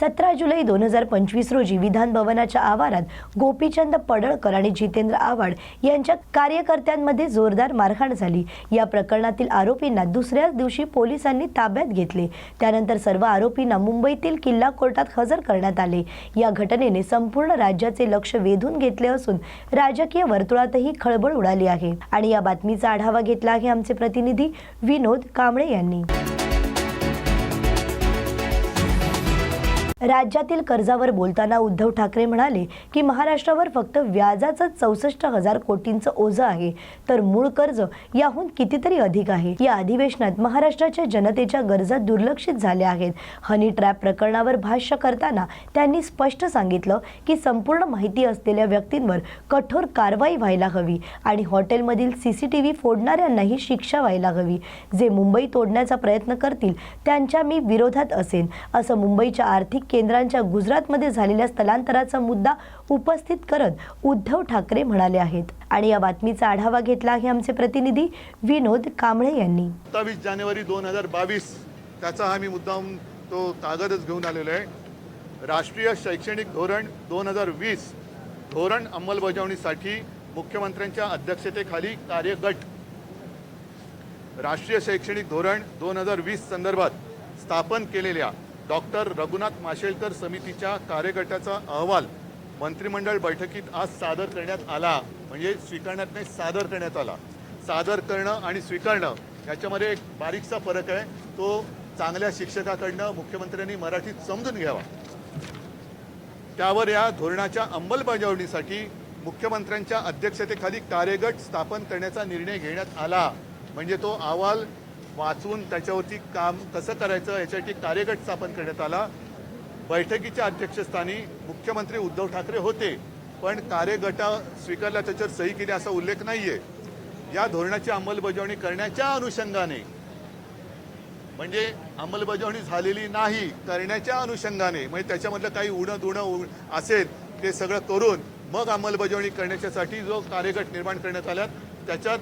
सतरा जुलै दोन हजार पंचवीस रोजी विधान भवनाच्या आवारात गोपीचंद पडळकर आणि जितेंद्र आव्हाड यांच्या कार्यकर्त्यांमध्ये जोरदार मारहाण झाली. या प्रकरणातील आरोपींना दुसऱ्याच दिवशी पोलिसांनी ताब्यात घेतले. त्यानंतर सर्व आरोपींना मुंबईतील किल्ला कोर्टात हजर करण्यात आले. या घटनेने संपूर्ण राज्याचे लक्ष वेधून घेतले असून राजकीय वर्तुळातही खळबळ उडाली आहे. आणि या बातमीचा आढावा घेतला आहे आमचे प्रतिनिधी विनोद कांबळे यांनी. राज्यातील कर्जावर बोलताना उद्धव ठाकरे म्हणाले की महाराष्ट्रावर फक्त व्याजाचं चौसष्ट हजार कोटींचं ओझं आहे. तर मूळ कर्ज याहून कितीतरी अधिक आहे. या अधिवेशनात महाराष्ट्राच्या जनतेच्या गरजा दुर्लक्षित झाल्या आहेत. हनी ट्रॅप प्रकरणावर भाष्य करताना त्यांनी स्पष्ट सांगितलं की संपूर्ण माहिती असलेल्या व्यक्तींवर कठोर कारवाई व्हायला हवी आणि हॉटेलमधील सीसीटीव्ही फोडणाऱ्यांनाही शिक्षा व्हायला हवी. जे मुंबई तोडण्याचा प्रयत्न करतील त्यांच्या मी विरोधात असेन असं मुंबईच्या आर्थिक केंद्रांच्या गुजरातमध्ये झालेल्या स्थलांतराचा मुद्दा उपस्थित करत उद्धव ठाकरे म्हणाले आहेत. आणि या बातमीचा आढावा घेतला आहे आमचे प्रतिनिधी विनोद कांबळे यांनी. सत्तावीस जानेवारी दोन हजार बावीस त्याचा हा मी मुद्दाम तो कागदच घेऊन आलेलो आहे. राष्ट्रीय शैक्षणिक धोरण दोन हजार वीस धोरण अंमलबजावणीसाठी मुख्यमंत्र्यांच्या अध्यक्षतेखाली कार्यगट. राष्ट्रीय शैक्षणिक धोरण दोन हजार वीस संदर्भात स्थापन केलेल्या डॉक्टर रघुनाथ माशेलकर समितीच्या कार्यगटाचा अहवाल मंत्रिमंडळ बैठकीत आज सादर करण्यात आला. म्हणजे स्वीकारण्यात नाही सादर करण्यात आला. सादर करणं आणि स्वीकारणं याच्यामध्ये एक बारीकसा फरक आहे. तो चांगल्या शिक्षकाकडनं मुख्यमंत्र्यांनी मराठीत समजून घ्यावा. त्यावर या धोरणाच्या अंमलबजावणीसाठी मुख्यमंत्र्यांच्या अध्यक्षतेखाली कार्यगट स्थापन करण्याचा निर्णय घेण्यात आला. म्हणजे तो अहवाल वाचून त्याच्यावरती काम कसं करायचं याच्यासाठी कार्यगट स्थापन करण्यात आला. बैठकीच्या अध्यक्षस्थानी मुख्यमंत्री उद्धव ठाकरे होते पण कार्यगटा स्वीकारला त्याच्यावर सही केली असा उल्लेख नाहीये. या धोरणाची अंमलबजावणी करण्याच्या अनुषंगाने म्हणजे अंमलबजावणी झालेली नाही करण्याच्या अनुषंगाने म्हणजे त्याच्यामधलं काही उणं दुणं असेल ते सगळं करून मग अंमलबजावणी करण्याच्यासाठी जो कार्यगट निर्माण करण्यात आला त्याच्यात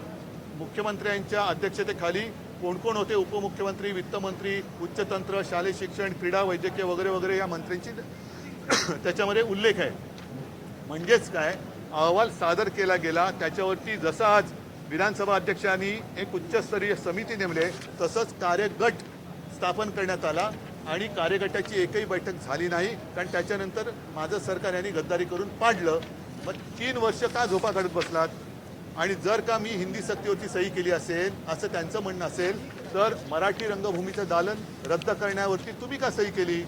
मुख्यमंत्र्यांच्या अध्यक्षतेखाली कोण कोण होते? उपमुख्यमंत्री वित्तमंत्री उच्चतंत्र शालेय शिक्षण क्रीडा वैद्यकीय वगैरे वगैरे या मंत्र्यांची त्याच्यामध्ये उल्लेख आहे. म्हणजेच काय? अहवाल सादर केला गेला. त्याच्यावरती जसं आज विधानसभा अध्यक्षांनी एक उच्चस्तरीय समिती नेमले तसंच कार्यगट स्थापन करण्यात आला आणि कार्यगटाची एकही बैठक झाली नाही. कारण त्याच्यानंतर माझं सरकार यांनी गद्दारी करून पाडलं. मग तीन वर्ष का झोपा काढत बसलात? आणि जर का मी हिंदी सक्तीवरती सही केली असेल असं त्यांचं म्हणणं असेल तर मराठी रंगभूमीचं दालन रद्द करण्यावरती तुम्ही का सही केली?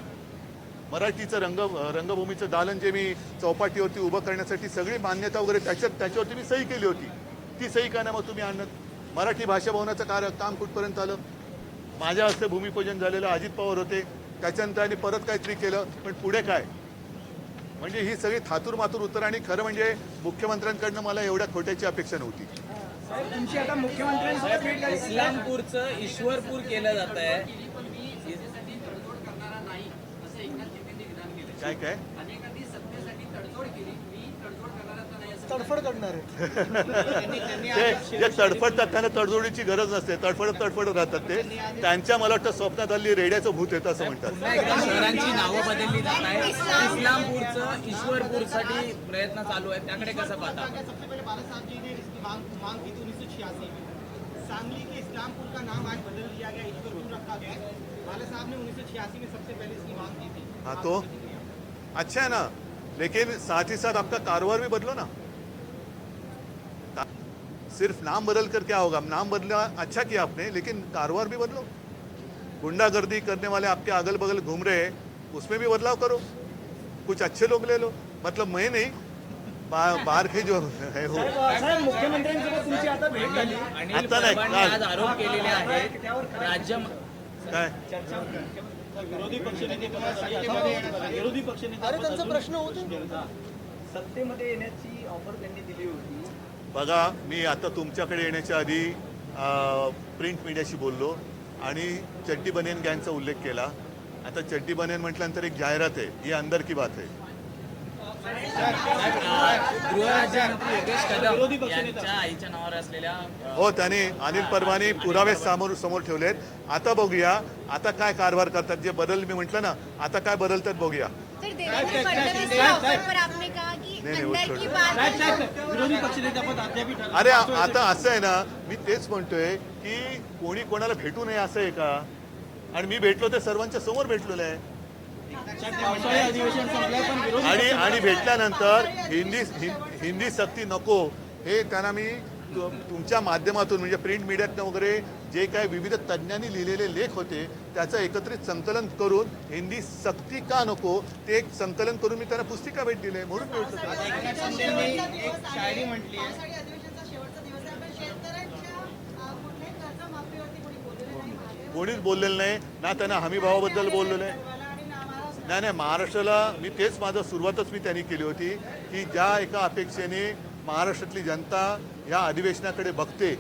मराठीचं रंग रंगभूमीचं दालन जे मी चौपाटीवरती उभं करण्यासाठी सगळी मान्यता वगैरे त्याच्यात त्याच्यावरती मी सही केली होती. ती सही का मग तुम्ही आणत? मराठी भाषा भवनाचं कार्य काम कुठपर्यंत आलं? माझ्या हस्ते भूमिपूजन झालेलं अजित पवार होते. त्याच्यानंतर त्यांनी परत काहीतरी केलं पण पुढे काय? म्हणजे ही सगळी थातूर मातूर उत्तर आणि खरं म्हणजे मुख्यमंत्र्यांकडनं मला एवढ्या खोट्याची अपेक्षा नव्हती. तुमची आता मुख्यमंत्र्यांसोबत भेट झाली. इस्लामपूरचं ईश्वरपूर केलं जात आहे काय काय? तडफड करणार आहे ते जे तडफडतात त्यांना तडजोडीची गरज नसते तडफडत तडफडत राहतात ते. त्यांच्या मला वाटतं स्वप्नात हल्ली रेड्याचं भूत येतं असं म्हणतात. पुन्हा एकदा शहरांची नावं बदलली जात आहे इस्लामपूरचं ईश्वरपूरसाठी प्रयत्न चालू आहे त्याकडे कसं पाहता सबसे पहले बाला साहब जी ने इसकी मांग मांग की थी उन्नीस सौ छियासी में. सांगली के इस्लामपुर का नाम आज बदल दिया गया ईश्वरपुर रखा गया है। बाला साहब ने उन्नीस सौ छियासी में सबसे पहले इसकी मांग की थी। हाँ तो? अच्छा है ना। लेकिन साथ ही साथ आपका कारोबार भी बदलो ना। सिर्फ नाम बदल कर क्या होगा? नाम बदला अच्छा किया आपने लेकिन कारोबार भी बदलो। गुंडागर्दी करने वाले आपके अगल बगल घूम रहे हैं उसमें भी बदलाव करो। कुछ अच्छे लोग ले लो। मतलब मैं नहीं बा- बाहर के जो है हो मुख्यमंत्र्यांसोबत तुमची आता भेट झाली. अनिल आता नाही, परबांनी काल. आज. आरोप केलेले आहेत राज्य काय? विरोधी पक्षनेते विरोधी पक्षनेते अरे त्यांचा प्रश्न होते सत्तेमध्ये येण्याची ऑफर त्यांनी दिली होती. बघा मी आता तुमच्याकडे येण्याच्या आधी प्रिंट मीडियाशी बोललो आणि चड्डी बनियन गँगचा उल्लेख केला. आता चड्डी बनियन म्हटल्यानंतर एक जाहिरात आहे ही अंदर की बात आहे. हो त्याने अनिल परमाने पुरावे समोर समोर ठेवलेत. आता बघूया आता काय कारभार करतात जे बदल मी म्हटलं ना आता काय बदलतात बघूया. अरे आता असं आहे ना मी तेच म्हणतोय की कोणी कोणाला भेटू नये असं आहे का? आणि मी भेटलो ते सर्वांच्या समोर भेटलेलं आहे. आणि आणि भेटल्यानंतर हिंदी हिंदी सक्ती नको. हे त्यांना मी तुमच्या माध्यमातून म्हणजे प्रिंट मीडियातनं वगैरे जे काही विविध तज्ज्ञांनी लिहिलेले लेख होते त्याचं एकत्रित संकलन करून हिंदी सक्ती का नको ते एक संकलन करून मी त्यांना पुस्तिका भेट दिली म्हणून मी भेटलो त्यांना. एकनाथ शिंदेनी एक शायरी म्हटली आहे पावसाळी अधिवेशनाचा शेवटचा दिवस आहे पण शेतकऱ्यांच्या अ, कुठल्याही कर्जमाफीवरती कोणी बोललेलं नाही महादेव कोणीच बोललेलं नाही ना त्यांना हमी भावाबद्दल बोललेलं आहे नाही नाही महाराष्ट्राला मी तेच माझं सुरुवातच मी त्यांनी केली होती की ज्या एका अपेक्षेने महाराष्ट्रातली जनता या अधिवेशनाकडे बघते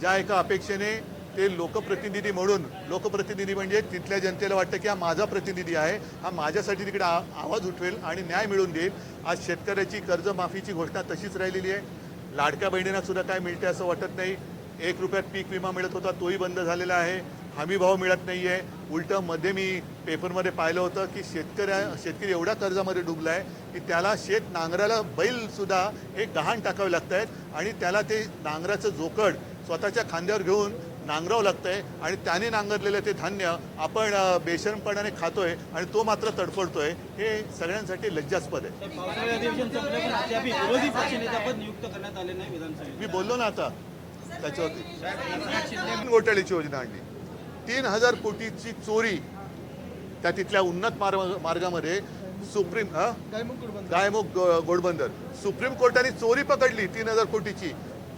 ज्या एका अपेक्षेने ते लोकप्रतिनिधी म्हणून लोकप्रतिनिधी म्हणजे तिथल्या जनतेला वाटतं की हा माझा प्रतिनिधी आहे हा माझ्यासाठी तिकडे आ- आवाज उठवेल आणि न्याय मिळवून देईल. आज शेतकऱ्याची कर्जमाफीची घोषणा तशीच राहिलेली आहे. लाडक्या बहिणींना सुद्धा काय मिळते असं वाटत नाही. एक रुपयात पीक विमा मिळत होता तोही बंद झालेला आहे. हमी भाव मिळत नाही आहे उलटं मध्ये मी पेपरमध्ये पाहिलं होतं की शेतकऱ्या शेतकरी एवढा कर्जामध्ये डुबला आहे की त्याला शेत नांगराला बैलसुद्धा हे गहाण टाकावे लागत आहेत आणि त्याला ते नांगराचं जोकड स्वतःच्या खांद्यावर घेऊन नांगरावं लागतंय आणि त्याने नांगरलेलं ते धान्य आपण बेशरमपणाने खातोय आणि तो मात्र तडफडतोय हे सगळ्यांसाठी लज्जास्पद आहे. मी बोललो ना आता त्याच्यावरती. घोटाळ्याची योजना आणली. तीन हजार कोटीची चोरी त्या तिथल्या उन्नत मार्ग मार्गामध्ये सुप्रीम गायमुख गोडबंदर. सुप्रीम कोर्टाने चोरी पकडली तीन हजार कोटीची.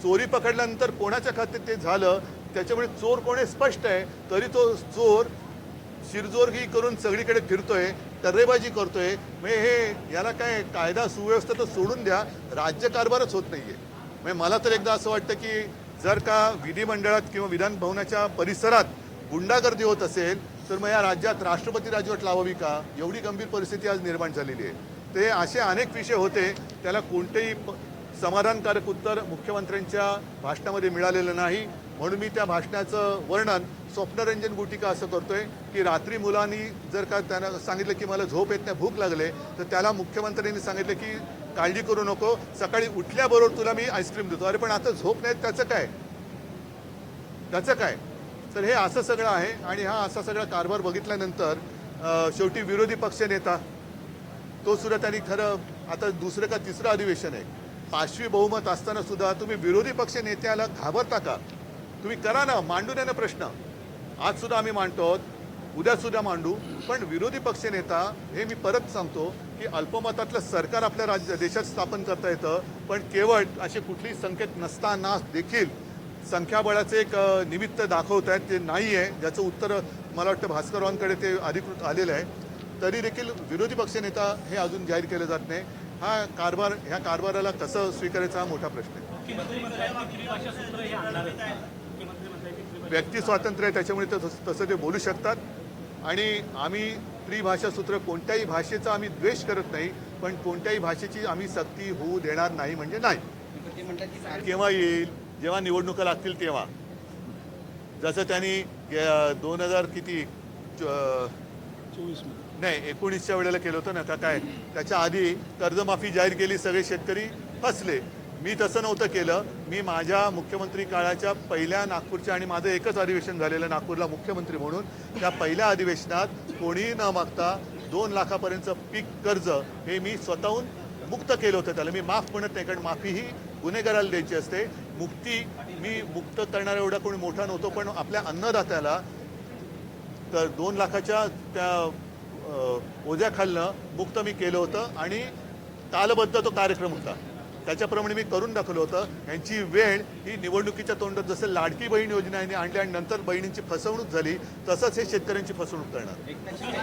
चोरी पकडल्यानंतर कोणाच्या खात्यात ते झालं? त्याच्यामुळे चोर कोण आहे स्पष्ट आहे तरी तो चोर शिरजोरगी करून सगळीकडे फिरतोय टर्रेबाजी करतोय. म्हणजे हे याला काय कायदा सुव्यवस्था तर सोडून द्या राज्यकारभारच होत नाहीये. म्हणजे मला तर एकदा असं वाटतं की जर का विधिमंडळात किंवा विधानभवनाच्या परिसरात गुंडागर्दी होत असेल तर मग या राज्यात राष्ट्रपती राजवट लावावी का? एवढी गंभीर परिस्थिती आज निर्माण झालेली आहे. ते असे अनेक विषय होते त्याला कोणतेही प- समाधानकारक उत्तर मुख्यमंत्र्यांच्या भाषणामध्ये मिळालेलं नाही. म्हणून मी त्या भाषणाचं वर्णन स्वप्नरंजन गुटिका असं करतोय की रात्री मुलांनी जर का त्यांना सांगितलं की मला झोप येत नाही भूक लागले तर त्याला मुख्यमंत्र्यांनी सांगितलं की काळजी करू नको सकाळी उठल्याबरोबर तुला मी आईस्क्रीम देतो. अरे पण आता झोप नाही त्याचं काय? त्याचं काय? तर हे असं सगळं आहे आणि हा असा सगळा कारभार बघितल्यानंतर शेवटी विरोधी पक्ष नेता तो सुद्धा त्यांनी खरं आता दुसरं का तिसरं अधिवेशन आहे. पाचवी बहुमत असताना सुद्धा तुम्ही विरोधी पक्ष नेत्याला घाबरता का? तुम्ही करा ना मांडू द्या ना प्रश्न. आज सुद्धा आम्ही मांडतो उद्या सुद्धा मांडू. पण विरोधी पक्ष नेता हे मी परत सांगतो की अल्पमतातलं सरकार आपल्या राज्य देशात स्थापन करता येतं पण केवळ असे कुठलीही संकेत नसताना देखील संख्याबळाचे एक निमित्त दाखवत आहेत ते नाही आहे. ज्याचं उत्तर मला वाटतं भास्कररावांकडे ते अधिकृत आलेलं आहे. तरी देखील विरोधी पक्षनेता हे अजून जाहीर केलं जात नाही. हा कारभार ह्या कारभाराला कसं स्वीकारायचा हा मोठा प्रश्न आहे. व्यक्ती स्वातंत्र्य आहे त्याच्यामुळे ते तसं ते बोलू शकतात. आणि आम्ही त्रिभाषा सूत्र कोणत्याही भाषेचा आम्ही द्वेष करत नाही पण कोणत्याही भाषेची आम्ही सक्ती होऊ देणार नाही म्हणजे नाही. केव्हा येईल जेव्हा निवडणुका लागतील तेव्हा. जसं त्यांनी दोन हजार किती चोवीस नाही एकोणीसच्या वेळेला केलं होतं ना का काय? त्याच्या आधी कर्जमाफी जाहीर केली सगळे शेतकरी फसले. मी तसं नव्हतं केलं. मी माझ्या मुख्यमंत्री काळाच्या पहिल्या नागपूरच्या आणि माझं एकच अधिवेशन झालेलं नागपूरला मुख्यमंत्री म्हणून. त्या पहिल्या अधिवेशनात कोणीही न मागता दोन लाखापर्यंतचं पीक कर्ज हे मी स्वतःहून मुक्त केलं होतं. त्याला मी माफ म्हणत नाही कारण माफी ही गुन्हेगाराला द्यायची असते. मुक्ती मी मुक्त करणारा एवढा कोणी मोठा नव्हतो पण आपल्या अन्नदात्याला तर दोन लाखाच्या त्या ओझ्याखालनं मुक्त मी केलं होतं आणि तालबद्ध तो कार्यक्रम होता. त्याच्याप्रमाणे मी करून दाखवलं होतं. यांची वेळ ही निवडणुकीच्या तोंडात जसं लाडकी बहीण योजना यांनी आणली आणि नंतर बहिणींची फसवणूक झाली तसंच हे शेतकऱ्यांची फसवणूक करणार.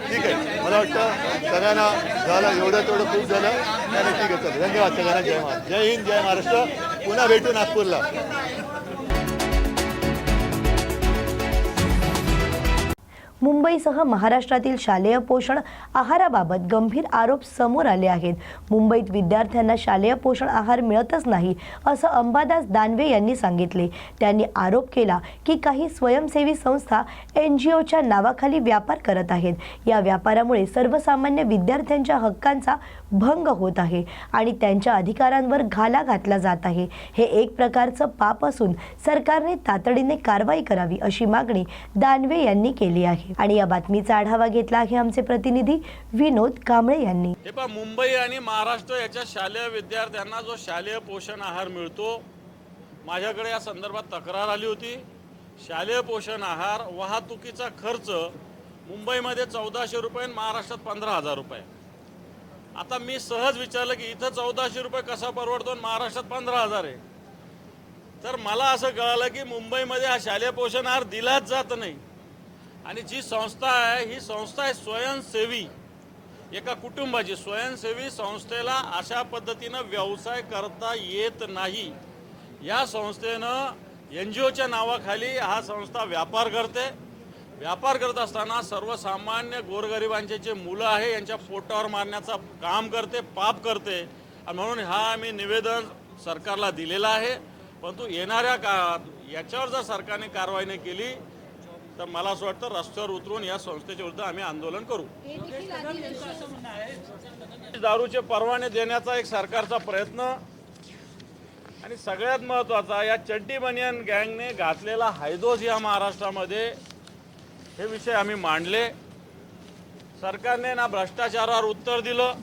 ठीक आहे. मला वाटतं सगळ्यांना झालं एवढं तेवढं खूप झालं. ठीक आहे धन्यवाद सगळ्यांना. जय महाराज जय हिंद जय महाराष्ट्र. पुन्हा भेटू नागपूरला. मुंबईसह महाराष्ट्रातील शालेय पोषण आहाराबाबत गंभीर आरोप समोर आले आहेत. मुंबईत विद्यार्थ्यांना शालेय पोषण आहार मिळतच नाही असं अंबादास दानवे यांनी सांगितले. त्यांनी आरोप केला की काही स्वयंसेवी संस्था एन जी ओच्या नावाखाली व्यापार करत आहेत. या व्यापारामुळे सर्वसामान्य विद्यार्थ्यांच्या हक्कांचा भंग होत आहे आणि त्यांच्या अधिकारांवर घाला घातला जात आहे. हे एक प्रकारचं पाप असून सरकारने तातडीने कारवाई करावी अशी मागणी दानवे यांनी केली आहे. आणि या बातमीचा आढावा घेतला आहे आमचे प्रतिनिधी विनोद कांबळे यांनी. पहा मुंबई आणि महाराष्ट्र याच्या शालेय विद्यार्थ्यांना जो शालेय पोषण आहार मिळतो माझ्याकडे या संदर्भात तक्रार आली होती. शालेय पोषण आहार वाहतुकीचा खर्च मुंबईमध्ये चौदाशे रुपये आणि महाराष्ट्रात पंधरा हजार रुपये. आता मी सहज विचारलं की इथं चौदाशे रुपये कसा परवडतो आणि महाराष्ट्रात पंधरा हजार आहे? तर मला असं कळालं की मुंबईमध्ये हा शालेय पोषण आहार दिलाच जात नाही. आणि जी संस्था आहे ही संस्था आहे स्वयंसेवी. एका कुटुंबाची स्वयंसेवी संस्थेला अशा पद्धतीनं व्यवसाय करता येत नाही. या संस्थेनं एन जी ओच्या नावाखाली हा संस्था व्यापार करते. व्यापार करत असताना सर्वसामान्य गोरगरिबांचे जे मुलं आहे यांच्या पोटावर मारण्याचं काम करते पाप करते. आणि म्हणून हा आम्ही निवेदन सरकारला दिलेलं आहे. परंतु येणाऱ्या काळात याच्यावर जर सरकारने कारवाई नाही केली तर मला असं वाटतं रस्त्यावर उतरून या संस्थेच्या विरुद्ध आम्ही आंदोलन करू. दारूचे परवाने देण्याचा एक सरकारचा प्रयत्न आणि सगळ्यात महत्त्वाचा या चड्डी बनियन गँगने घातलेला हायदोस या महाराष्ट्रामध्ये हे विषय आम्ही मांडले. सरकारने ना भ्रष्टाचारावर उत्तर दिलं.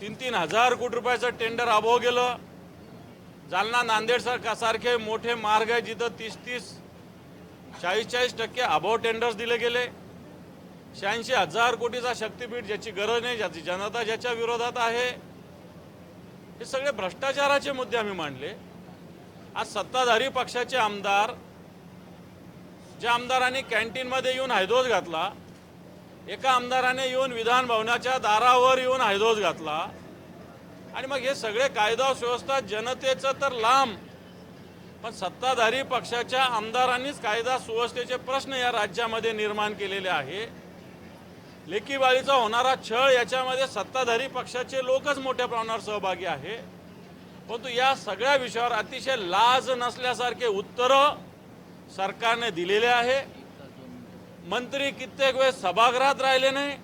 तीन तीन हजार कोटी रुपयाचं टेंडर अभाव गेलं. जालना नांदेड सारखा सारखे मोठे मार्ग आहे जिथं तीस तीस चाळीस चाळीस टक्के अभाव टेंडर्स दिले गेले. शहाऐंशी हजार कोटीचा शक्तीपीठ ज्याची गरज नाही ज्याची जनता ज्याच्या विरोधात आहे हे सगळे भ्रष्टाचाराचे मुद्दे आम्ही मांडले. आज सत्ताधारी पक्षाचे आमदार ज्या आमदारांनी कॅन्टीनमध्ये येऊन हैदोस घातला एका आमदाराने येऊन विधान भवनाच्या दारावर येऊन हायदोज घातला. आणि मग हे सगळे कायदा सुव्यवस्था जनतेचं तर लांब. पण सत्ताधारी पक्षाच्या आमदारांनीच कायदा सुव्यवस्थेचे प्रश्न या राज्यामध्ये निर्माण केलेले आहे. लेकीबाळीचा होणारा छळ याच्यामध्ये सत्ताधारी पक्षाचे लोकच मोठ्या प्रमाणावर सहभागी आहे. परंतु या सगळ्या विषयावर अतिशय लाज नसल्यासारखे उत्तरं सरकारने दिलेले आहे. मंत्री कित्येक वेळेस सभागृहात राहिले नाही.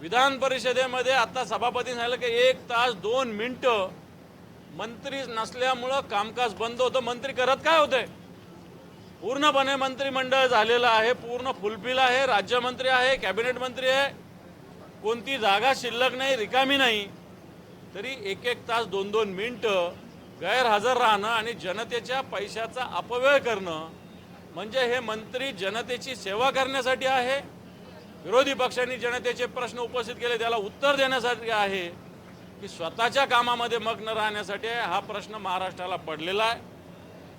विधान परिषदेमध्ये आता सभापती सांगितलं की एक तास दोन मिनटं मंत्री नसल्यामुळं कामकाज बंद होतं. मंत्री करत काय होते? पूर्णपणे मंत्रिमंडळ झालेलं आहे. पूर्ण फुलफिल आहे. राज्यमंत्री आहे. कॅबिनेट मंत्री आहे. कोणती जागा शिल्लक नाही रिकामी नाही. तरी एक एक तास दोन दोन मिनटं गैरहजर राहणं आणि जनतेच्या पैशाचा अपव्यय करणं म्हणजे हे मंत्री जनतेची सेवा करण्यासाठी आहे. विरोधी पक्षांनी जनतेचे प्रश्न उपस्थित केले त्याला उत्तर देण्यासाठी आहे. की स्वतःच्या कामामध्ये मग्न राहण्यासाठी हा प्रश्न महाराष्ट्राला पडलेला आहे.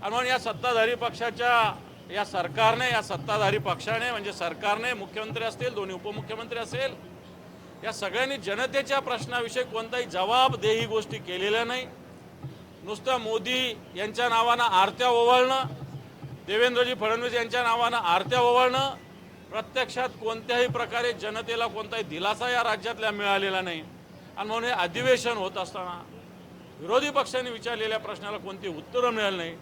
आणि म्हणून या सत्ताधारी पक्षाच्या या सरकारने या सत्ताधारी पक्षाने म्हणजे सरकारने मुख्यमंत्री असतील दोन्ही उपमुख्यमंत्री असेल या सगळ्यांनी जनतेच्या प्रश्नाविषयी कोणताही जबाबदेही गोष्टी केलेल्या नाही. नुसतं मोदी यांच्या नावानं आरत्या ओवाळणं देवेंद्रजी फडणवीस यांच्या नावानं आरत्या ओवाळणं प्रत्यक्षात कोणत्याही प्रकारे जनतेला कोणताही दिलासा या राज्यातल्या मिळालेला नाही. आणि म्हणून हे अधिवेशन होत असताना विरोधी पक्षांनी विचारलेल्या प्रश्नाला कोणती उत्तरं मिळाली नाही.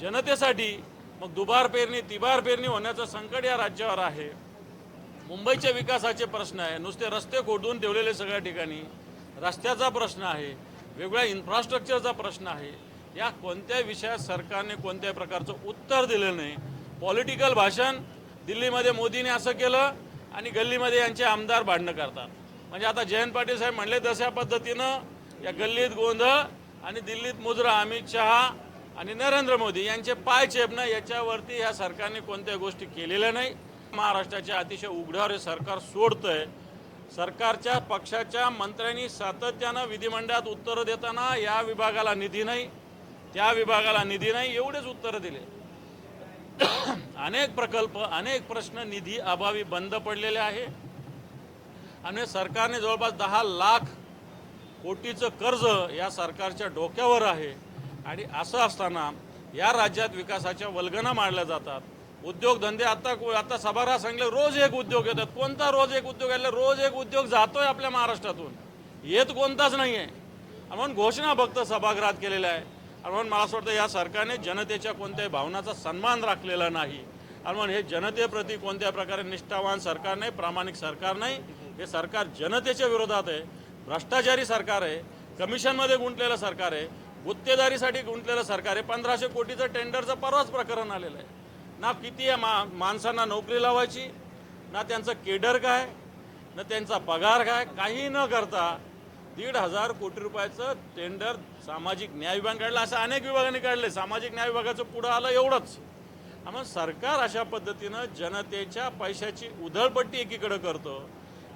जनतेसाठी मग दुबार पेरणी तिबार पेरणी होण्याचं संकट या राज्यावर आहे. मुंबईच्या विकासाचे प्रश्न आहे. नुसते रस्ते खोदून ठेवलेले सगळ्या ठिकाणी रस्त्याचा प्रश्न आहे. वेगळ्या इन्फ्रास्ट्रक्चरचा प्रश्न आहे. या कोणत्याही विषयात सरकारने कोणत्याही प्रकारचं उत्तर दिलेलं नाही. पॉलिटिकल भाषण दिल्लीमध्ये मोदीने असं केलं आणि गल्लीमध्ये यांचे आमदार भांडणं करतात. म्हणजे आता जयंत पाटील साहेब म्हणले तशा पद्धतीनं या गल्लीत गोंधळ आणि दिल्लीत मुजरा अमित शहा आणि नरेंद्र मोदी यांचे पाय चेपणं याच्यावरती ह्या सरकारने कोणत्या गोष्टी केलेल्या नाही. महाराष्ट्राच्या अतिशय उघड्यावर हे सरकार सोडतंय. सरकारच्या पक्षाच्या मंत्र्यांनी सातत्यानं विधिमंडळात उत्तरं देताना या विभागाला निधी नाही त्या विभागाला निधी नाही एवढेच उत्तरं दिले. अनेक प्रकल्प अनेक प्रश्न निधी अभावी बंद पडलेले आहे. आणि सरकारने जवळपास दहा लाख कोटीचं कर्ज या सरकारच्या डोक्यावर आहे. आणि असं असताना या राज्यात विकासाच्या वल्गना मांडल्या जातात. उद्योगधंदे आता आता सभागृहात सांगले रोज एक उद्योग येतात. कोणता रोज एक उद्योग आले रोज एक उद्योग जातोय आपल्या महाराष्ट्रातून? येत कोणताच नाही आहे म्हणून घोषणा फक्त सभागृहात केलेल्या आहे आणि म्हणून मला असं वाटतं या सरकारने जनतेच्या कोणत्याही भावनाचा सन्मान राखलेला नाही. आणि म्हणून हे जनतेप्रती कोणत्या प्रकारे निष्ठावान सरकार नाही प्रामाणिक सरकार नाही. हे सरकार जनतेच्या विरोधात आहे भ्रष्टाचारी सरकार आहे कमिशनमध्ये गुंतलेलं सरकार आहे गुत्तेदारीसाठी गुंतलेलं सरकार आहे. पंधराशे कोटीचं टेंडरचं परवाच प्रकरण आलेलं आहे. ना किती आहे मा माणसांना नोकरी लावायची ना त्यांचं केडर काय ना त्यांचा पगार काय काही न करता दीड हजार कोटी रुपयाचं टेंडर सामाजिक न्याय विभाग काढलं. असं अनेक विभागांनी काढले सामाजिक न्याय विभागाचं पुढं आलं एवढंच. मग सरकार अशा पद्धतीनं जनतेच्या पैशाची उधळपट्टी एकीकडं करतं.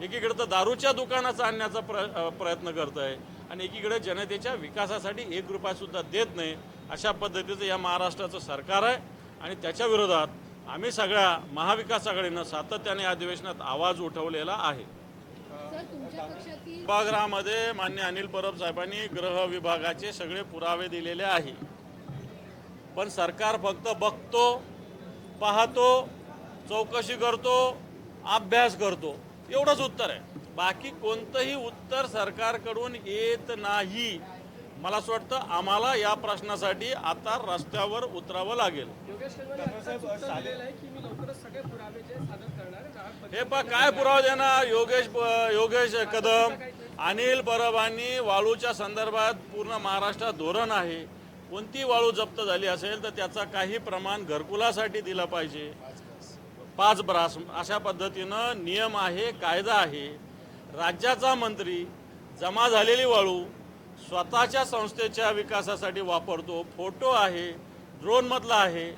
एकीकडे तर दारूच्या दुकानाचा आणण्याचा प्र प्रयत्न करत आहे आणि एकीकडे जनतेच्या विकासासाठी एक रुपयासुद्धा देत नाही अशा पद्धतीचं या महाराष्ट्राचं सरकार आहे. आणि त्याच्या विरोधात आम्ही सगळ्या महाविकास आघाडीनं सातत्याने अधिवेशनात आवाज उठवलेला आहे. सभागृहामध्ये मान्य अनिल परब साहेबांनी गृह विभागाचे सगळे पुरावे दिलेले आहे. पण सरकार फक्त बघतो पाहतो चौकशी करतो अभ्यास करतो. एवढंच उत्तर आहे. बाकी कोणतंही उत्तर सरकारकडून येत नाही. मला असं वाटतं आम्हाला या प्रश्नासाठी आता रस्त्यावर उतरावं लागेल. हे पा काय पुरावा देणार? योगेश योगेश कदम अनिल परबांनी वाळूच्या संदर्भात पूर्ण महाराष्ट्रात धोरण आहे. कोणती वाळू जप्त झाली असेल तर त्याचा काही प्रमाण घरकुलासाठी दिलं पाहिजे. पाच ब्रास अशा पद्धतीनं नियम आहे कायदा आहे. राज्याचा मंत्री जमा झालेली वाळू स्वतःच्या संस्थेच्या विकासासाठी वापरतो. फोटो आहे ड्रोनमधला आहे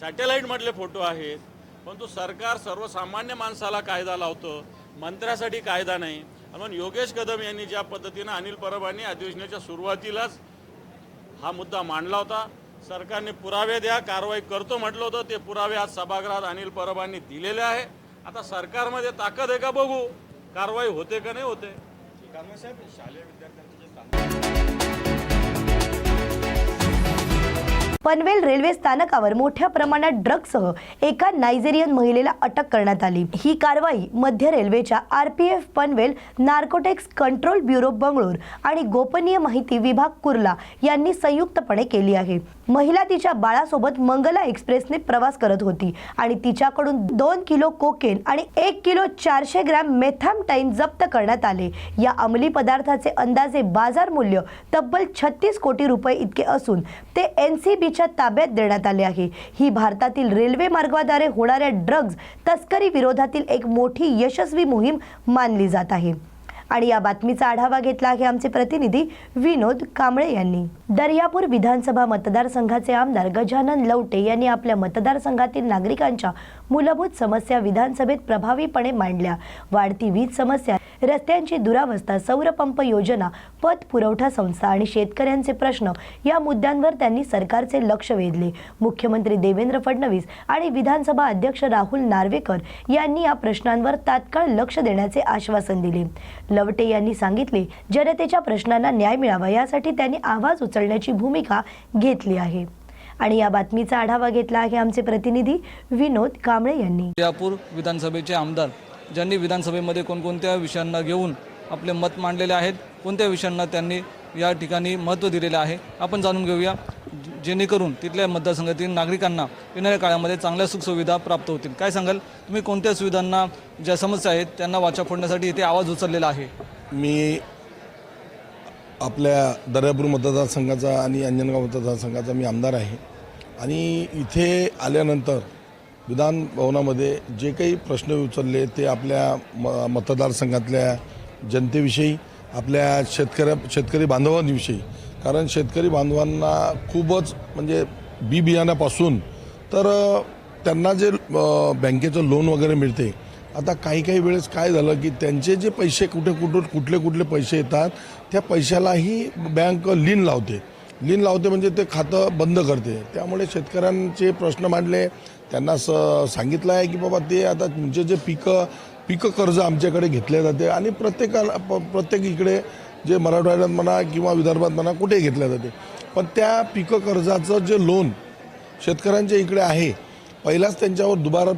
सॅटेलाईटमधले फोटो आहेत. परंतु सरकार सर्वसामान्य माणसाला कायदा लावतं मंत्र्यासाठी कायदा नाही. म्हणून योगेश कदम यांनी ज्या पद्धतीनं अनिल परबांनी अधिवेशनाच्या सुरुवातीलाच हा मुद्दा मांडला होता. सरकारने पुरावे द्या कारवाई करतो म्हटलं होतं ते पुरावे आज सभागृहात अनिल परबांनी दिलेले आहे. आता सरकारमध्ये ताकद आहे का बघू? कारवाई होते का नाही होते? पनवेल रेल्वे स्थानकावर मोठ्या प्रमाणात ड्रग्जसह एका नायजेरियन महिलेला अटक करण्यात आली. ही कारवाई मध्य रेल्वेच्या R P F Panvel narcotics control bureau Bengaluru आणि गोपनीय माहिती विभाग कुर्ला यांनी संयुक्तपणे केली आहे. महिला तिच्या बाळासोबत मंगला एक्सप्रेसने प्रवास करत होती आणि तिच्याकडून दोन किलो कोकेन आणि एक किलो चारशे ग्रॅम मेथॅम्टाईन जप्त करण्यात आले. या अंमली पदार्थाचे अंदाजे बाजार मूल्य तब्बल छत्तीस कोटी रुपये इतके असून ते एन सी बी बीच्या ताब्यात देण्यात आले आहे. ही भारतातील रेल्वे मार्गाद्वारे होणाऱ्या ड्रग्ज तस्करी विरोधातील एक मोठी यशस्वी मोहीम मानली जात आहे. आणि या बातमीचा आढावा घेतला आहे आमचे प्रतिनिधी विनोद कांबळे यांनी. दर्यापूर विधानसभा मतदारसंघाचे आमदार गजानन लवटे यांनी आपल्या मतदारसंघातील नागरिकांच्या मूलभूत समस्या विधानसभेत प्रभावीपणे मांडल्या. वाढती वीज समस्या रस्त्यांची दुरावस्था सौरपंप योजना पत पुरवठा संस्था आणि शेतकऱ्यांचे प्रश्न या मुद्द्यांवर त्यांनी सरकारचे लक्ष वेधले. मुख्यमंत्री देवेंद्र फडणवीस आणि विधानसभा अध्यक्ष राहुल नार्वेकर यांनी या प्रश्नांवर तात्काळ लक्ष देण्याचे आश्वासन दिले. लवटे यांनी सांगितले जनतेच्या प्रश्नांना न्याय मिळावा यासाठी त्यांनी आवाज उचलण्याची भूमिका घेतली आहे. आणि या बातमीचा आढावा घेतला आहे आमचे प्रतिनिधी विनोद कांबळे यांनी. दर्यापूर विधानसभेचे आमदार ज्यांनी विधानसभेमध्ये कोणकोणत्या विषयांना घेऊन आपले मत मांडलेले आहेत कोणत्या विषयांना त्यांनी या ठिकाणी महत्त्व दिलेले आहे आपण जाणून घेऊया. जेणेकरून तिथल्या मतदारसंघातील नागरिकांना येणाऱ्या काळामध्ये चांगल्या सुखसुविधा प्राप्त होतील. काय सांगाल? तुम्ही कोणत्या सुविधांना ज्या समस्या आहेत त्यांना वाचा फोडण्यासाठी इथे आवाज उचललेला आहे? मी आपल्या दर्यापूर मतदारसंघाचा आणि अंजनगाव मतदारसंघाचा मी आमदार आहे. आणि इथे आल्यानंतर विधान भवनामध्ये जे काही प्रश्न उचलले ते आपल्या म मतदारसंघातल्या जनतेविषयी आपल्या शेतकऱ्या शेतकरी बांधवांविषयी. कारण शेतकरी बांधवांना खूपच म्हणजे बी बियाण्यापासून तर त्यांना जे बँकेचं लोन वगैरे मिळते आता काही काही वेळेस काय झालं की त्यांचे जे पैसे कुठे कुठून कुठले कुठले पैसे येतात त्या पैशालाही बँक लीन लावते. लीन लावते म्हणजे ते खातं बंद करते. त्यामुळे शेतकऱ्यांचे प्रश्न मांडले. त्यांना स सांगितलं आहे की बाबा ते आता तुमचे जे पिकं पिकं कर्ज आमच्याकडे घेतले जाते आणि प्रत्येकाला प- प्रत्येक इकडे जे मराठवाड्यात म्हणा किंवा विदर्भात म्हणा कुठे घेतल्या जाते. पण त्या पिकं कर्जाचं जे लोन शेतकऱ्यांच्या इकडे आहे पहिलाच त्यांच्यावर दुबार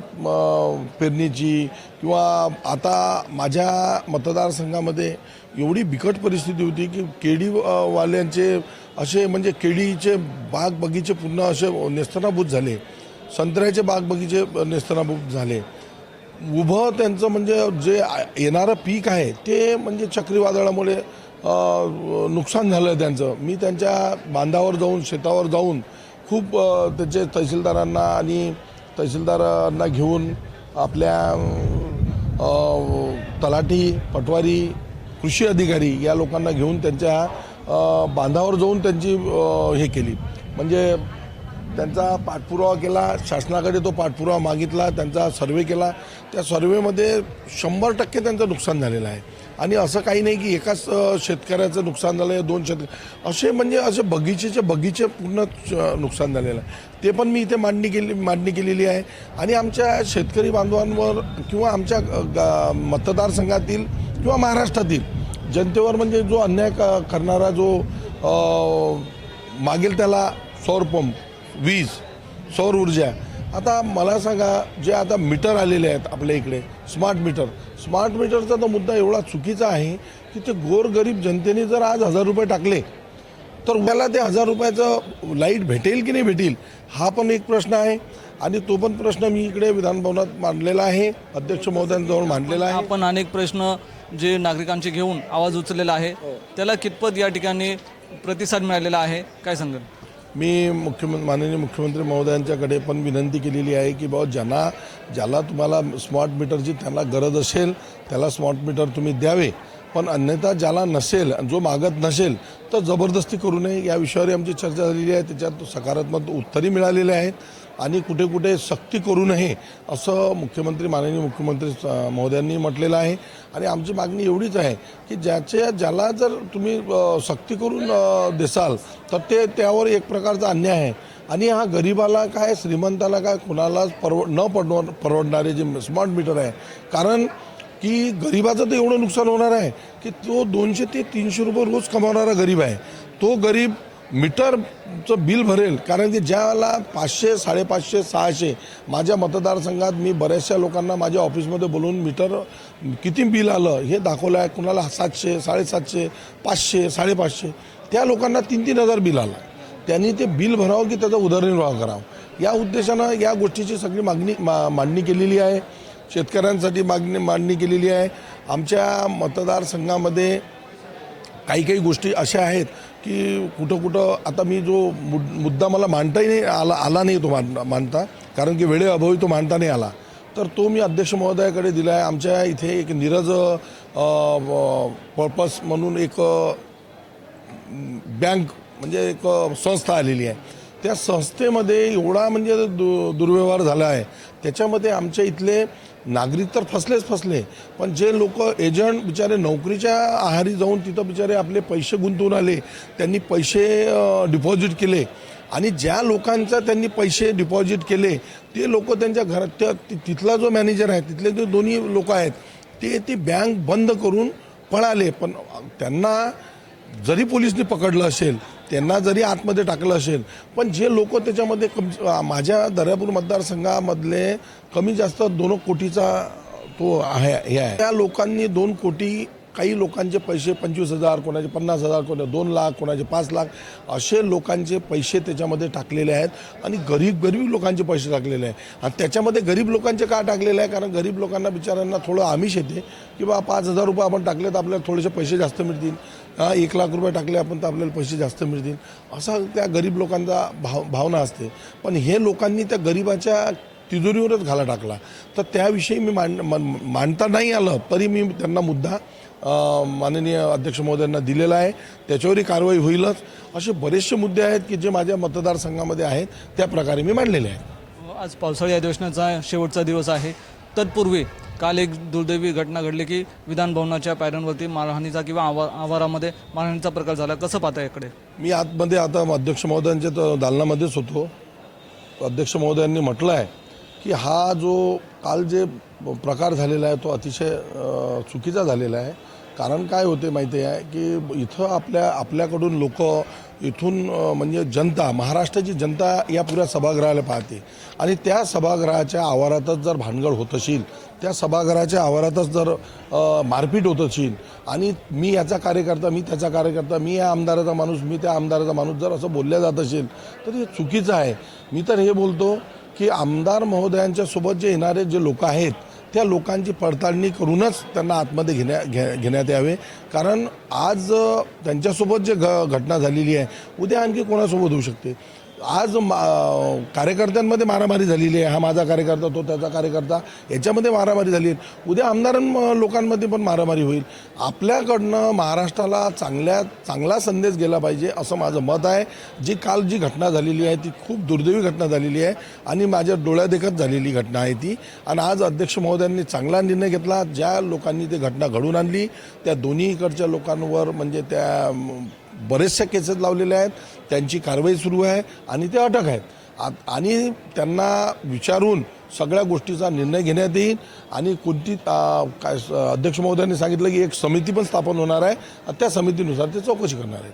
पेरणीची किंवा आता माझ्या मतदारसंघामध्ये एवढी बिकट परिस्थिती होती की केडीवाल्यांचे असे म्हणजे केळीचे बाग बगीचे पूर्ण असे नेस्तनाभूत झाले. संत्र्याचे बाग बगीचे नेस्तनाभूत झाले. उभं त्यांचं म्हणजे जे येणारं पीक आहे ते म्हणजे चक्रीवादळामुळे नुकसान झालं त्यांचं. मी त्यांच्या बांधावर जाऊन शेतावर जाऊन खूप त्याचे तहसीलदारांना आणि तहसीलदारांना घेऊन आपल्या तलाठी पटवारी कृषी अधिकारी या लोकांना घेऊन त्यांच्या बांधावर जाऊन त्यांची हे केली. म्हणजे त्यांचा पाठपुरावा केला शासनाकडे तो पाठपुरावा मागितला त्यांचा सर्वे केला. त्या सर्वेमध्ये शंभर टक्के त्यांचं नुकसान झालेलं आहे. आणि असं काही नाही की एकाच शेतकऱ्याचं नुकसान झालं आहे दोन शेतक असे म्हणजे असे बगीचेचे बगीचे पूर्ण नुकसान झालेलं आहे. ते पण मी इथे मांडणी केली मांडणी केलेली आहे. आणि आमच्या शेतकरी बांधवांवर किंवा आमच्या गा- मतदारसंघातील किंवा महाराष्ट्रातील जनतेवर म्हणजे जो अन्याय क- करणारा जो मागील मागेल त्याला सौर पंप वीज सौर ऊर्जा. आता मला सांगा जे आता मीटर आलेले आहेत आपल्या इकडे स्मार्ट मीटर. स्मार्ट मीटरचा तो मुद्दा एवढा चुकीचा आहे की ते गोरगरीब जनतेने जर आज हजार रुपये टाकले तर मला ते हजार रुपयाचं लाइट भेटेल की नाही भेटेल हा पण एक प्रश्न आहे. आणि तो पण प्रश्न मी इकडे विधानभवनात मांडलेला आहे अध्यक्ष महोदयांजवळ मांडलेला आहे. आपण अनेक प्रश्न जे नागरिकांचे घेऊन आवाज उचललेला आहे त्याला कितपत या ठिकाणी प्रतिसाद मिळालेला आहे? काय सांगाल? मी मुख्यमंत्री माननीय मुख्यमंत्री महोदयांच्याकडे पण विनंती केलेली आहे की बाबा ज्यांना ज्याला तुम्हाला स्मार्ट मीटरची त्यांना गरज असेल त्याला स्मार्ट मीटर तुम्ही द्यावे. पण अन्यथा ज्याला नसेल जो मागत नसेल तर जबरदस्ती करू नये. या विषयावर आमची चर्चा झालेली आहे. त्याच्यात सकारात्मक उत्तरही मिळालेले आहेत. आणि कुठे कुठे सक्ती करू नये असं मुख्यमंत्री माननीय मुख्यमंत्री महोदयांनी म्हटलेलं आहे. आणि आमची मागणी एवढीच आहे की ज्याच्या ज्याला जर तुम्ही सक्ती करून देसाल तर ते त्यावर एक प्रकारचा अन्याय आहे. आणि हा गरिबाला काय श्रीमंताला काय कुणालाच परव न पडव परवडणारे जे स्मार्ट मीटर आहे. कारण की गरिबाचं तर एवढं नुकसान होणार आहे की तो दोनशे ते तीनशे रुपये रोज कमावणारा गरीब आहे. तो गरीब मीटरचं बिल भरेल. कारण की ज्याला पाचशे साडेपाचशे सहाशे माझ्या मतदारसंघात मी बऱ्याचशा लोकांना माझ्या ऑफिसमध्ये बोलून मीटर किती बिल आलं हे दाखवलं आहे. कुणाला सातशे साडेसातशे पाचशे साडेपाचशे त्या लोकांना तीन तीन हजार बिल आलं. त्यांनी ते बिल भरावं की त्याचा उदरनिर्वाह करावा? या उद्देशानं या गोष्टीची सगळी मागणी मा मांडणी केलेली आहे. शेतकऱ्यांसाठी मागणी मांडणी केलेली आहे. आमच्या मतदारसंघामध्ये काही काही गोष्टी अशा आहेत की कुठं कुठं आता मी जो मुद्दा मला मांडताही नाही आला आला नाही तो मान मांडता. कारण की वेळेअभावी तो मांडता नाही आला. तर तो मी अध्यक्ष महोदयाकडे दिला आहे आमच्या इथे एक नीरज पर्पस म्हणून एक बँक म्हणजे एक संस्था आलेली आहे. त्या संस्थेमध्ये एवढा म्हणजे दु दुर्व्यवहार झाला आहे. त्याच्यामध्ये आमच्या इथले नागरिक तर फसलेच फसले. पण जे लोक एजंट बिचारे नोकरीच्या आहारी जाऊन तिथं बिचारे आपले पैसे गुंतवून आले त्यांनी पैसे डिपॉझिट केले. आणि ज्या लोकांचा त्यांनी पैसे डिपॉझिट केले ते लोक त्यांच्या घरात त्या तिथला जो मॅनेजर आहे तिथले जे दोन्ही लोक आहेत ते ती बँक बंद करून पळाले. पण त्यांना जरी पोलिसने पकडलं असेल त्यांना जरी आतमध्ये टाकलं असेल पण जे लोक त्याच्यामध्ये कम माझ्या दर्यापूर मतदारसंघामधले कमी जास्त दोन कोटीचा तो आहे हे आहे. त्या लोकांनी दोन कोटी काही लोकांचे पैसे पंचवीस हजार कोणाचे पन्नास हजार कोणा दोन लाख कोणाचे पाच लाख असे लोकांचे पैसे त्याच्यामध्ये टाकलेले आहेत आणि गरीब गरीब लोकांचे पैसे टाकलेले आहे आणि त्याच्यामध्ये गरीब लोकांचे का टाकलेले आहे कारण गरीब लोकांना बिचाऱ्यांना थोडं आमिष येते की बा पाच हजार रुपये आपण टाकले तर आपल्याला थोडेसे पैसे जास्त मिळतील. एक लाख रुपये टाकले आपण तर आपल्याला पैसे जास्त मिळतील. असा त्या गरीब लोकांचा भाव भावना असते. पण हे लोकांनी त्या गरिबाच्या तिजोरीवरच घाला टाकला. तर त्याविषयी मी मांड मान- मांडता नाही आलं तरी मी त्यांना मुद्दा माननीय अध्यक्ष महोदयांना दिलेला आहे. त्याच्यावरही कारवाई होईलच. असे बरेचसे मुद्दे आहेत की जे माझ्या मतदारसंघामध्ये आहेत त्या प्रकारे मी मांडलेले आहेत. आज पावसाळी अधिवेशनाचा शेवटचा दिवस आहे. तत्पूर्वी काल एक दुर्दैवी घटना घडली की विधान भवनाच्या पायऱ्यांवरती मारहाणीचा किंवा आवा आवारामध्ये मारहाणीचा प्रकार झाला. कसं पाहता याकडे? मी आतमध्ये आता अध्यक्ष महोदयांच्या दालनामध्येच होतो. अध्यक्ष महोदयांनी म्हटलं आहे की हा जो काल जे प्रकार झालेला आहे तो अतिशय चुकीचा झालेला आहे. कारण काय होते माहिती आहे की इथं आपल्या आपल्याकडून लोक इथून म्हणजे जनता महाराष्ट्राची जनता या पुऱ्या सभागृहाला पाहते. आणि त्या सभागृहाच्या आवारातच जर भानगड होत असेल त्या सभागृहाच्या आवारातच जर मारपीट होत असेल आणि मी याचा कार्यकर्ता मी त्याचा कार्यकर्ता मी या आमदाराचा माणूस मी त्या आमदाराचा माणूस जर असं बोलल्या जात असेल तर हे चुकीचं आहे. मी तर हे बोलतो की आमदार महोदयांच्या सोबत जे येणारे जे लोक आहेत त्या लोकांची पडताळणी करूनच त्यांना आतमध्ये घेण्या घे घेण्यात यावे. कारण आज त्यांच्यासोबत जे घ घटना झालेली आहे उद्या आणखी कोणासोबत होऊ शकते? आज मा कार्यकर्त्यांमध्ये मारामारी झालेली आहे. हा माझा कार्यकर्ता तो त्याचा कार्यकर्ता. याच्यामध्ये मारामारी झाली आहे. उद्या आमदार लोकांमध्ये पण मारामारी होईल. आपल्याकडनं महाराष्ट्राला चांगल्या चांगला संदेश गेला पाहिजे असं माझं मत आहे. जी काल जी घटना झालेली आहे ती खूप दुर्दैवी घटना झालेली आहे आणि माझ्या डोळ्यादेखत झालेली घटना आहे ती. आणि आज अध्यक्ष महोदयांनी चांगला निर्णय घेतला. ज्या लोकांनी ती घटना घडून आणली त्या दोन्हीकडच्या लोकांवर म्हणजे त्या बरेचशा केसेस लावलेल्या आहेत त्यांची कारवाई सुरू आहे आणि ते अटक आहेत. आ- आणि त्यांना विचारून सगळ्या गोष्टीचा निर्णय घेण्यात येईल आणि कोणती काय अध्यक्ष महोदयांनी सांगितलं की एक समिती पण स्थापन होणार आहे त्या समितीनुसार ते चौकशी करणार आहेत.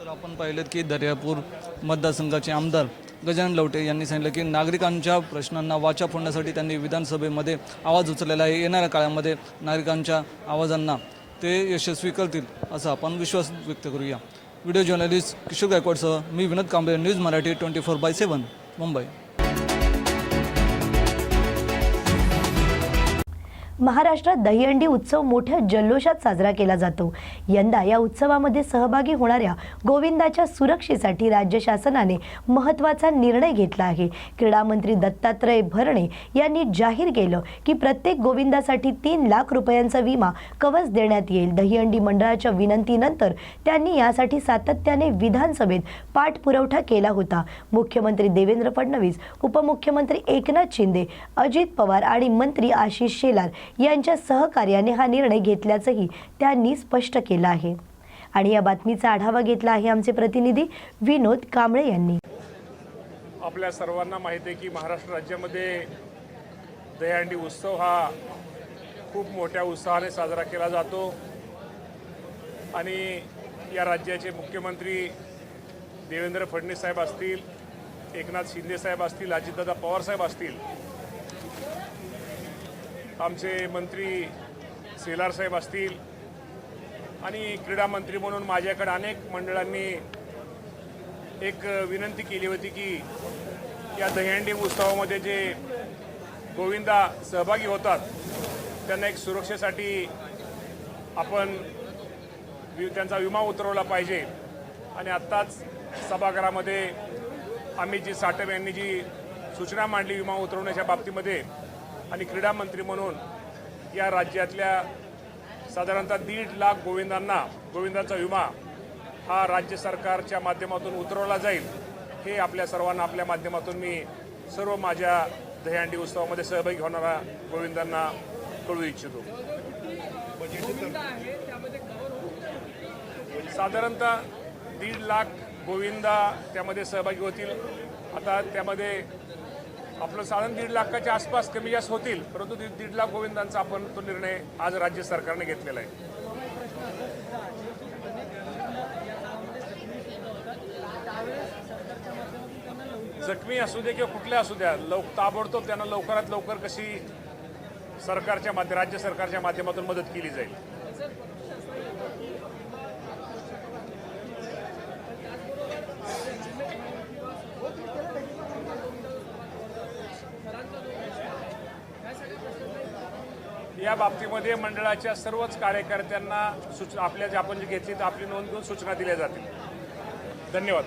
तर आपण पाहिलं की दर्यापूर मतदारसंघाचे आमदार गजानन लवटे यांनी सांगितलं की नागरिकांच्या प्रश्नांना वाचा फोडण्यासाठी त्यांनी विधानसभेमध्ये आवाज उचललेला आहे. येणाऱ्या काळामध्ये नागरिकांच्या आवाजांना ते यशस्वी करतील असा आपण विश्वास व्यक्त करूया. व्हिडिओ जर्नलिस्ट किशोर गायकवाडसह मी Vinod Kamble news Marathi twenty four by seven Mumbai. महाराष्ट्रात दहीहंडी उत्सव मोठ्या जल्लोषात साजरा केला जातो. यंदा या उत्सवामध्ये सहभागी होणाऱ्या गोविंदाच्या सुरक्षेसाठी राज्य शासनाने महत्त्वाचा निर्णय घेतला आहे. क्रीडा मंत्री दत्तात्रय भरणे यांनी जाहीर केलं की प्रत्येक गोविंदासाठी तीन लाख रुपयांचा विमा कवच देण्यात येईल. दहीहंडी मंडळाच्या विनंतीनंतर त्यांनी यासाठी सातत्याने विधानसभेत पाठपुरवठा केला होता. मुख्यमंत्री देवेंद्र फडणवीस उपमुख्यमंत्री एकनाथ शिंदे अजित पवार आणि मंत्री आशिष शेलार यांच्या सहकार्याने हा निर्णय घेतल्याचंही त्यांनी स्पष्ट केलं आहे. आणि या बातमीचा आढावा घेतला आहे आमचे प्रतिनिधी विनोद कांबळे यांनी. आपल्या सर्वांना माहिती आहे की महाराष्ट्र राज्यामध्ये दहीहंडी उत्सव हा खूप मोठ्या उत्साहाने साजरा केला जातो. आणि या राज्याचे मुख्यमंत्री देवेंद्र फडणवीस साहेब असतील एकनाथ शिंदे साहेब असतील अजितदादा पवार साहेब असतील आमचे मंत्री सेलार साहेब असतील आणि क्रीडा मंत्री म्हणून माझ्याकडे अनेक मंडळांनी एक विनंती केली होती की या दहीहंडी उत्सवामध्ये जे गोविंदा सहभागी होतात त्यांना एक सुरक्षेसाठी आपण वि- त्यांचा विमा उतरवला पाहिजे. आणि आत्ताच सभागृहामध्ये अमितजी साठव यांनी जी सूचना मांडली विमा उतरवण्याच्या बाबतीमध्ये आणि क्रीडा मंत्री म्हणून या राज्यातल्या साधारणतः दीड लाख गोविंदांना गोविंदांचा विमा हा राज्य सरकारच्या माध्यमातून उतरवला जाईल हे आपल्या सर्वांना आपल्या माध्यमातून मी सर्व माझ्या दहीहंडी उत्सवामध्ये सहभागी होणाऱ्या गोविंदांना कळू इच्छितो. साधारणतः दीड लाख गोविंदा त्यामध्ये सहभागी होतील. आता त्यामध्ये आपलं साधारण दीड लाखाच्या आसपास कमी जास्त होतील परंतु दीड दीड लाख गोविंदांचा आपण तो निर्णय आज राज्य सरकारने घेतलेला आहे. जखमी असू दे किंवा कुठल्या असू द्या लव ताबडतोब त्यांना लवकरात लवकर कशी सरकारच्या माध्य राज्य सरकारच्या माध्यमातून मदत केली जाईल. या बाबतीमध्ये मंडळाच्या सर्वच कार्यकर्त्यांना सूचना आपल्या जे आपण जे घेतली तर आपली नोंद घेऊन सूचना दिल्या जातील. धन्यवाद.